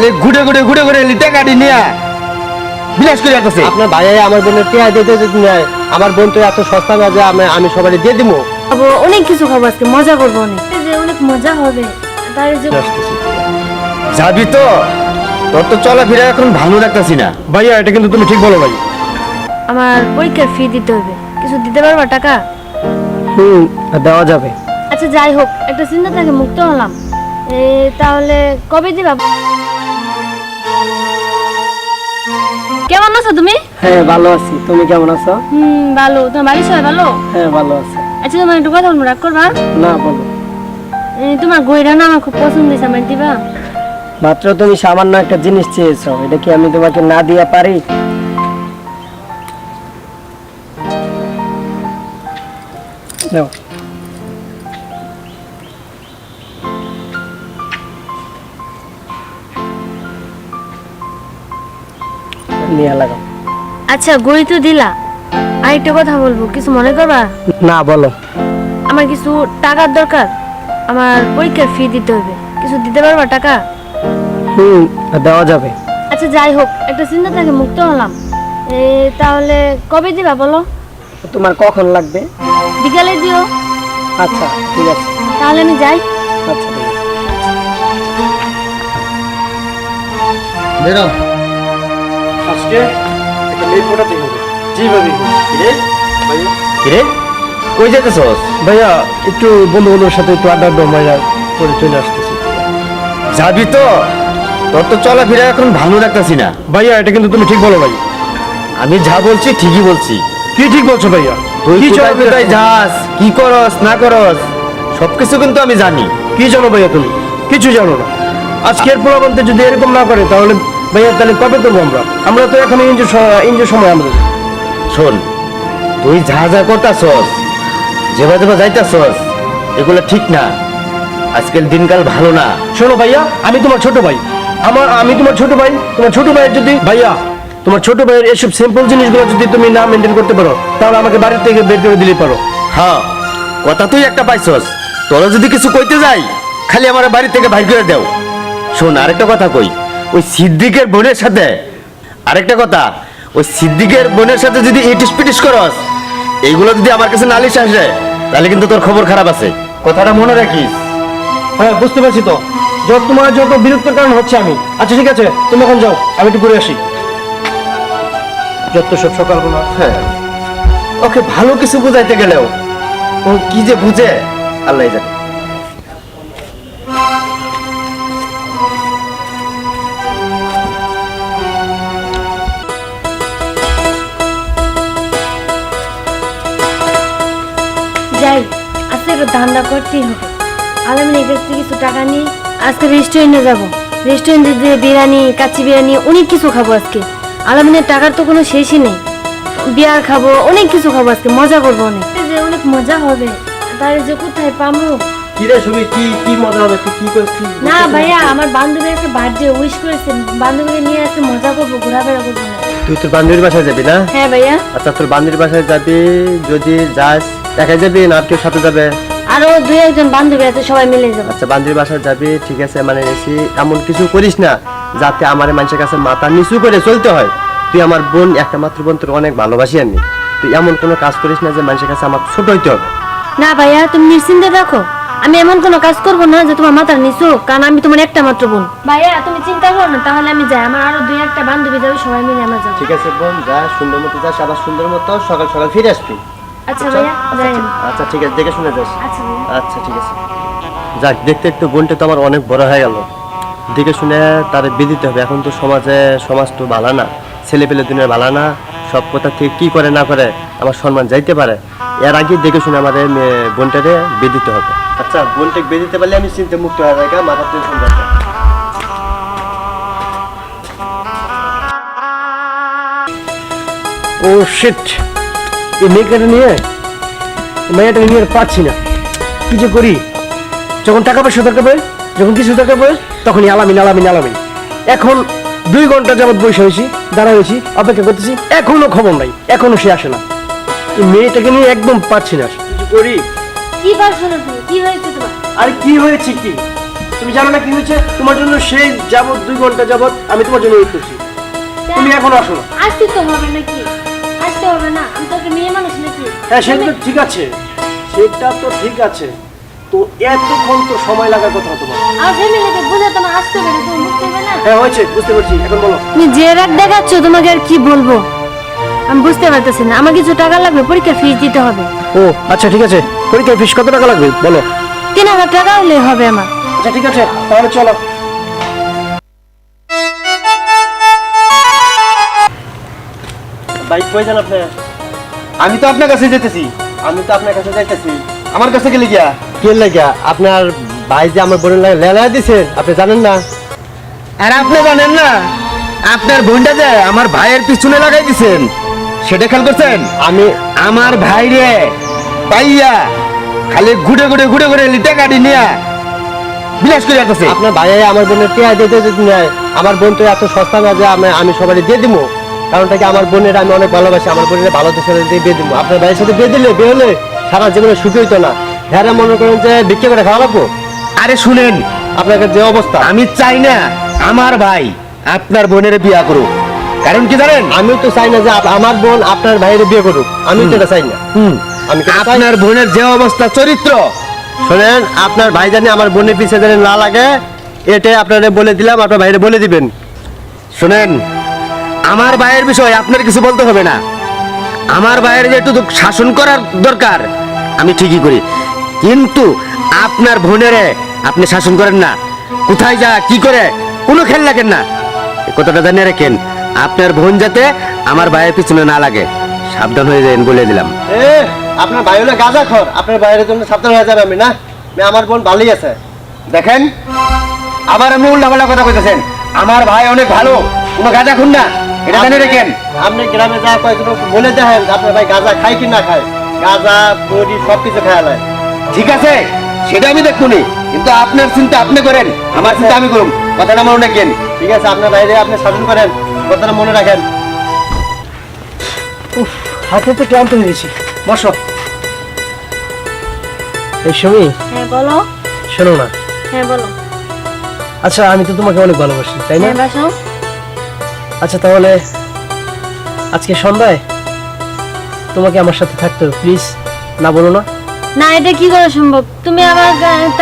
খালি ঘুরে ঘুরে ঘুরে ঘুরে টাকাটি নিয়ে। বিলাস করে আসতেছে আপনার ভাই আমার বোনের টিয়া দিতে নেয় আমার বোন তো এত সস্তা না যে আমি আমি সবাই দিয়ে দিব অনেক কিছু খাব আজকে মজা করব অনেক। অনেক মজা হবে। তাই যে যাবি তো? তোর তো চলাফেরা এখন ভালো লাগতেছি না। ভাইয়া এটা কিন্তু তুমি ঠিক বলো ভাই। আমার পরীক্ষার ফি দিতে হবে। কিছু দিতে পারবা টাকা? হুম দেওয়া যাবে। আচ্ছা যাই হোক একটা চিন্তা থেকে মুক্ত হলাম। এ, তাহলে কবে দিবা? কেমন আছো তুমি? হ্যাঁ ভালো আছি। তুমি কেমন আছো? হুম ভালো। তোমার বাড়ির সবাই ভালো? হ্যাঁ ভালো আছি। আচ্ছা তোমার একটু কথা বলব রাগ করবা? না বলো। তোমার গইরা না আমার খুব পছন্দ হয়েছে আমার দিবা। মাত্র তুমি সামান্য একটা জিনিস চেয়েছো এটা কি আমি তোমাকে না দিয়া পারি? নাও। নিয়ে লাগাও আচ্ছা গড়ি তো দিলা। আর একটা কথা বলব কিছু মনে করবা? না বলো। আমার কিছু টাকার দরকার আমার পরীক্ষার ফি দিতে হবে। কিছু দিতে পারবা টাকা? হুম দেওয়া যাবে। আচ্ছা যাই হোক একটা চিন্তা থেকে মুক্ত হলাম। এ, তাহলে কবে দিবা বলো? তোমার কখন লাগবে? বিকালে দিও। আচ্ছা ঠিক আছে। তাহলে আমি যাই। আচ্ছা বেরো। একটা মেয়ে ফোটাতে হবে জি ভাবি কিরে? কিরে? কই যেতেছস ভাইয়া একটু বন্ধু বন্ধুর সাথে একটু আড্ডা আড্ডা মাইরা করে চলে আসতেছি। যাবি তো? তোর তো চলাফেরা এখন ভালো লাগতেছি না। ভাইয়া এটা কিন্তু তুমি ঠিক বলো ভাই। আমি যা বলছি ঠিকই বলছি। কি ঠিক বলছো ভাইয়া? তুই কি কোথায় চলাফেরা যাস? কি করস না করস? সবকিছু কিন্তু আমি জানি। কি জানো ভাইয়া তুমি? কিছু জানো না। আজকের প্রলাবন্তে যদি এরকম না করে তাহলে ভাইয়া তাহলে কবে করব আমরা? আমরা তো এখন ইঞ্জো ইঞ্জো সময় আমাদের। শোন তুই যা যা করতাছস যেবা যেবা যাইতাছস এগুলো ঠিক না। আজকের দিনকাল ভালো না। শোনো ভাইয়া আমি তোমার ছোট ভাই। আমার আমি তোমার ছোট ভাই। তোমার ছোট ভাইয়ের যদি ভাইয়া তোমার ছোট ভাইয়ের এসব সিম্পল জিনিসগুলো যদি তুমি না মেনটেন করতে পারো তাহলে আমাকে বাড়ির থেকে বের করে দিলে পারো। হ্যাঁ কথা তুই একটা পাইছস। তোরা যদি কিছু কইতে যাই খালি আমার বাড়ি থেকে বাইর করে দেও। শোন আরেকটা কথা কই। ওই সিদ্দিকের বোনের সাথে। আরেকটা কথা ওই সিদ্দিকের বোনের সাথে যদি ইটিস পিটিস করস এইগুলো যদি আমার কাছে নালিশ আসে তাহলে কিন্তু তোর খবর খারাপ আছে। কথাটা মনে রাখিস। হ্যাঁ বুঝতে পারছি তো। যত তোমার যত বিরক্তির কারণ হচ্ছে আমি। আচ্ছা ঠিক আছে তুমি এখন যাও আমি একটু ঘুরে আসি। যত সব সকালবেলা। হ্যাঁ। ওকে ভালো কিছু বুঝাইতে গেলেও ও কি যে বুঝে আল্লাহ জানে। একটু ধান্দা করতেই হবে। আলমিনের কাছ থেকে কিছু টাকা নিয়ে আজকে রেস্টুরেন্টে যাব। রেস্টুরেন্টে দিয়ে বিরিয়ানি কাচ্চি বিরিয়ানি অনেক কিছু খাব আজকে। আলমিনের টাকার তো কোনো শেষই নেই। বিয়ার খাব অনেক কিছু খাব আজকে মজা করব অনেক। যে অনেক মজা হবে। তাই যে কোথায় পাবো? কি সুমি কি কি মজা হবে? তুই কি করছিস? না ভাইয়া আমার বান্ধবীর একটা বার্থডে উইশ করেছে। বান্ধবীকে নিয়ে আজকে মজা করব ঘোরাফেরা করব। তুই তোর বান্ধবীর বাসায় যাবি না? হ্যাঁ ভাইয়া। আচ্ছা তোর বান্ধবীর বাসায় যাবি যদি যাস। একাই যাবি না আর কেউ সাথে যাবে? আরও দুই একজন বান্ধবী আছে সবাই মিলে যাব। আচ্ছা বান্ধবীর বাসায় যাবি ঠিক আছে মানে এসি এমন কিছু করিস না যাতে আমার মানুষের কাছে মাথা নিচু করে চলতে হয়। তুই আমার বোন একটা মাত্র বোন তোর অনেক ভালোবাসি আমি। তুই এমন কোনো কাজ করিস না যে মানুষের কাছে আমার ছোট হইতে হবে। না ভাইয়া তুমি নিশ্চিন্তে দেখো আমি এমন কোনো কাজ করব না যে তোমার মাথার নিচু কারণ আমি তোমার একটা মাত্র বোন। ভাইয়া তুমি চিন্তা করো না তাহলে আমি যাই আমার আরও দুই একটা বান্ধবী যাবে সবাই মিলে আমরা যাব। ঠিক আছে বোন যা সুন্দর মতো যা আবার সুন্দর মতো সকাল সকাল ফিরে আসবি। আচ্ছা ভাইয়া যাই আচ্ছা ঠিক আছে দেখে শুনে যাস। আচ্ছা আচ্ছা ঠিক আছে। যাক দেখতে একটু বোনটা তো আমার অনেক বড় হয়ে গেল। দেখে শুনে তার বিদিতে হবে। এখন তো সমাজে সমাজ তো ভালো না। ছেলে পেলে দুনিয়া ভালো না। সব কথা থেকে কি করে না করে আমার সম্মান যাইতে পারে। এর আগে দেখে শুনে আমাদের বোনটারে বেদিতে হবে। আচ্ছা বোনটাকে বেদিতে পারলে আমি চিন্তা মুক্ত হয়ে যাই মাথার টেনশন যাচ্ছে ও শিট এই মেয়েকে নিয়ে মেয়েটাকে নিয়ে পাচ্ছি না। কি যে করি? যখন টাকা পয়সা দরকার পড়ে যখন কিছু দরকার পড়ে তখনই আলামিন আলামিন আলামিন। এখন দুই ঘণ্টা যাবত বসে হয়েছি দাঁড়া হয়েছি অপেক্ষা করতেছি এখনও খবর নাই এখনও সে আসে না। এই মেয়েটাকে নিয়ে একদম পাচ্ছি না কিছু করি? কি পারছ না তুমি? কি হয়েছে তোমার? আর কি হয়েছে কি? তুমি জানো না কি হয়েছে? তোমার জন্য সেই যাবত দুই ঘণ্টা যাবত আমি তোমার জন্য ওয়েট করছি। তুমি এখন আসো না। আসতে তো হবে নাকি? হবে না আমি তো একটা মেয়ে মানুষ নাকি? হ্যাঁ সেটা তো ঠিক আছে। সেটা তো ঠিক আছে। তো এতক্ষণ তো সময় লাগার কথা তোমার। আমার ফ্যামিলিকে আসতে হবে না তুমি বুঝতে না? হ্যাঁ হয়েছে বুঝতে পারছি এখন বলো। তুমি যে রাগ দেখাচ্ছ তোমাকে আর কি বলব? আমি বুঝতে পারতেছি না আমার কিছু টাকা লাগবে পরীক্ষা ফিস দিতে হবে। ও আচ্ছা ঠিক আছে। পরীক্ষার ফিস কত টাকা লাগবে? বলো। তিন হাজার টাকা হলে হবে আমার। আচ্ছা ঠিক আছে তাহলে চলো। বাইক কই যান আপনি? আমি তো আপনার কাছে যেতেছি। আমি তো আপনার কাছে যাইতেছি। আমার কাছে গেলে গিয়া? কে লাগা আপনার ভাই যে আমার বোনের লাগে লেলা দিছেন আপনি জানেন না? আর আপনি জানেন না? আপনার বোনটা যে আমার ভাইয়ের পিছনে লাগাই দিছেন সেটা খেয়াল করছেন? আমি আমার ভাই রে পাইয়া খালি ঘুরে ঘুরে ঘুরে ঘুরে লিটা গাড়ি নিয়ে বিলাস করে যাচ্ছে আপনার ভাই আমার বোনের টিয়া দিতে দিতে নেয় আমার বোন তো এত সস্তা না যে আমি আমি সবাই দিয়ে দিব কারণটা কি আমার বোনের আমি অনেক ভালোবাসি আমার বোনের ভালো দেশের দিয়ে বিয়ে দিব। আপনার ভাইয়ের সাথে বিয়ে দিলে বিয়ে হলে সারা জীবনে সুখী হইতো না। হ্যাঁ মনে করেন যে বিক্রি করে খাওয়া লাগবো? আরে শুনেন আপনাকে যে অবস্থা। আমি চাই না আমার ভাই আপনার বোনের বিয়া করুক। কারণ কি জানেন? আমি তো চাই না যে আমার বোন আপনার ভাইয়ের বিয়ে করুক। আমি তো এটা চাই না। হুম, আমি আপনার বোনের যে অবস্থা চরিত্র। শোনেন আপনার ভাই জানি আমার বোনের পিছিয়ে জানি না লাগে এটাই আপনারা বলে দিলাম আপনার ভাইরে বলে দিবেন। শুনেন আমার ভাইয়ের বিষয় আপনার কিছু বলতে হবে না। আমার ভাইয়ের যেটুকু শাসন করার দরকার, আমি ঠিকই করি। কিন্তু আপনার বোনেরে আপনি শাসন করেন না। কোথায় যা, কি করে, কোনো খেল রাখেন না। কথাটা জানিয়ে রাখেন, আপনার বোন যাতে আমার ভাইয়ের পিছনে না লাগে। সাবধান হয়ে যাবেন বলে দিলাম। এ, আপনার ভাই হলো গাঁজা খর। আপনার ভাইয়ের জন্য সাবধান হয়ে যাবে আমি, না? আমার বোন ভালোই আছে। দেখেন, আবার আপনি উল্টাপাল্টা কথা কইতেছেন। আমার ভাই অনেক ভালো, কোনো গাঁজা খুন না। এটা রাখেন আপনি গ্রামে যা কয়েকজন বলে দেখেন আপনার ভাই গাঁজা খায় কি না খায়। গাঁজা বড়ি সব কিছু খায় লায় ঠিক আছে সেটা আমি দেখুনি কিন্তু আপনার চিন্তা আপনি করেন আমার চিন্তা আমি করুন। কথাটা মনে রাখেন। ঠিক আছে আপনার বাইরে আপনি শাসন করেন কথাটা মনে রাখেন। হাতে তো ক্লান্ত হয়ে গেছি। বসো। এই সময় হ্যাঁ বলো। শোনো না। হ্যাঁ বলো। আচ্ছা আমি তো তোমাকে অনেক ভালোবাসি তাই না? হ্যাঁ বাসো আচ্ছা তাহলে আজকে সন্ধ্যায় তোমাকে আমার সাথে থাকতে হবে, প্লিজ। না বলো না। না, এটা কি করে সম্ভব? তুমি আমার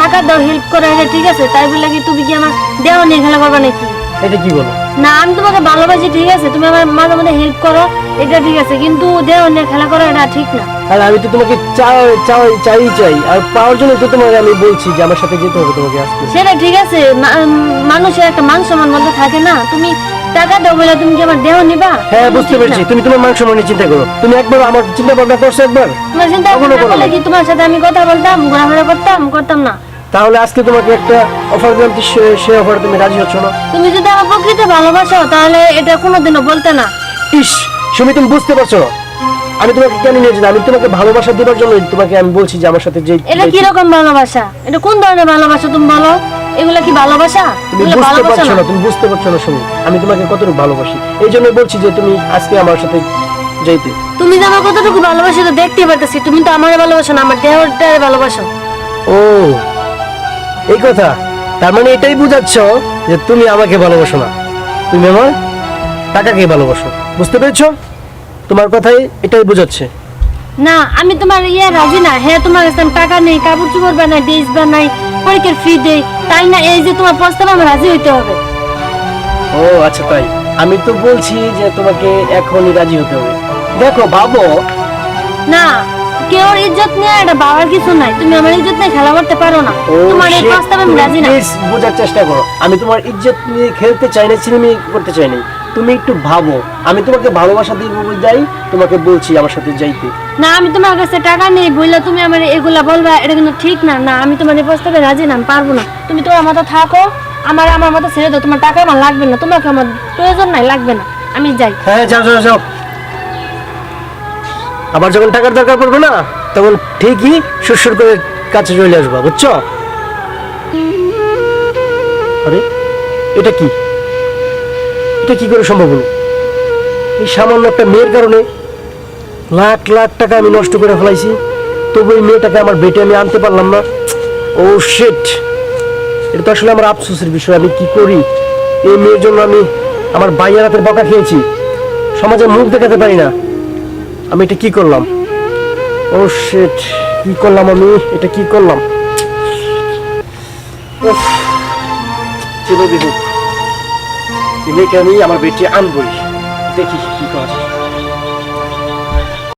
টাকা দাও হেল্প করে ঠিক আছে? তাই বলে কি তুমি কি আমার দেওয়া নিয়ে খেলা করবা নাকি? এটা কি বলো? না আমি তোমাকে ভালোবাসি ঠিক আছে? তুমি আমার মাঝে মধ্যে হেল্প করো এটা ঠিক আছে কিন্তু দেওয়া নিয়ে খেলা করো এটা ঠিক না। আর আমি তো তোমাকে চাই চাই চাই চাই। আর পাওয়ার জন্য তো তোমাকে আমি বলছি যে আমার সাথে যেতে হবে তোমাকে আজকে। সেটা ঠিক আছে মানুষের একটা মান সম্মান বলতে থাকে না। তুমি টাকা দাও বলে তুমি কি আমার দেওয়া নিবা? হ্যাঁ বুঝতে পেরেছি। তুমি তোমার মানে চিন্তা করো। তুমি একবার আমার চিন্তা ভাবনা করছ একবার? তোমার চিন্তা ভাবনা করো করলে কি তোমার সাথে আমি কথা বলতাম ঘোরাফেরা করতাম? করতাম না। তাহলে আজকে তোমাকে একটা অফার দিলাম সে- অফারে তুমি রাজি হচ্ছ না। তুমি যদি আমার প্রকৃতি ভালোবাসো তাহলে এটা কোনোদিনও বলতে না। ইস সুমি তুমি বুঝতে পারছ? আমি তোমাকে কেন নিয়ে যেতে আমি তোমাকে ভালোবাসা দেওয়ার জন্য তোমাকে আমি বলছি যে আমার সাথে যে এটা কি রকম ভালোবাসা? এটা কোন ধরনের ভালোবাসা তুমি বলো? এগুলা কি ভালোবাসা? তুমি বুঝতে পারছ না? না তুমি বুঝতে পারছ না সুমি। আমি তোমাকে কতটুকু ভালোবাসি? এই জন্য বলছি যে তুমি আজকে আমার সাথে যাইতে। তুমি যে আমার কতটুকু ভালোবাসো তো দেখতে পারতেছি। তুমি তো আমার ভালোবাসো না আমার দেহটারে ভালোবাসো। ও এই কথা তার মানে এটাই বুঝাচ্ছ যে তুমি আমাকে ভালোবাসো না। তুমি আমার টাকাকে ভালোবাসো বুঝতে পেরেছ? তোমার কথাই এটাই বোঝাচ্ছে। না আমি তোমার ইয়ে রাজি না। হ্যাঁ তোমার কাছে টাকা নেই কাপড় চোপড় বানাই ড্রেস বানাই পরীক্ষার ফি দেই। তাই না এই যে তোমার প্রস্তাব আমার রাজি হইতে হবে। ও আচ্ছা তাই। আমি তো বলছি যে তোমাকে এখনই রাজি হতে হবে। দেখো ভাবো। না কেউ ইজ্জত নিয়ে এটা বাবার কিছু নাই। তুমি আমার ইজ্জত নিয়ে খেলা করতে পারো না। তোমার এই প্রস্তাবে আমি রাজি না। please বোঝার চেষ্টা করো। আমি তোমার ইজ্জত নিয়ে খেলতে চাই না সিনেমি করতে চাই না। তুমি একটু ভাবো। আমি তোমাকে ভালোবাসা দিব যাই তোমাকে বলছি আমার সাথে যাইতে। না আমি তোমার কাছে টাকা নেই বললে তুমি আমার এগুলা বলবা এটা কিন্তু ঠিক না। না আমি তোমার এই প্রস্তাবে রাজি না আমি পারব না। তুমি তোমার মতো থাকো আমার আমার মতো ছেড়ে দাও। তোমার টাকা আমার লাগবে না তোমাকে আমার প্রয়োজন নাই লাগবে না। আমি যাই। হ্যাঁ যাও যাও যাও। আবার যখন টাকার দরকার পড়বে না, তখন ঠিকই সুরসুর করে কাছে চলে আসব, বুঝছ? আরে, এটা কি? এটা কি করে সম্ভব হলো? এই সামান্য একটা মেয়ের কারণে লাখ লাখ টাকা আমি নষ্ট করে ফেলাইছি, তবু এই মেয়েটাকে আমার বেটে আমি আনতে পারলাম না। ও শিট এটা তো আসলে আমার আফসোসের বিষয়, আমি কি করি? এই মেয়ের জন্য আমি আমার বাইয়ের হাতের বকা খেয়েছি। সমাজে মুখ দেখাতে পারি না। আমি এটা কি করলাম? ও শেট কি করলাম আমি? এটা কি করলাম? এই মেয়েকে আমি আমার বেটি আনবই? দেখি কি করা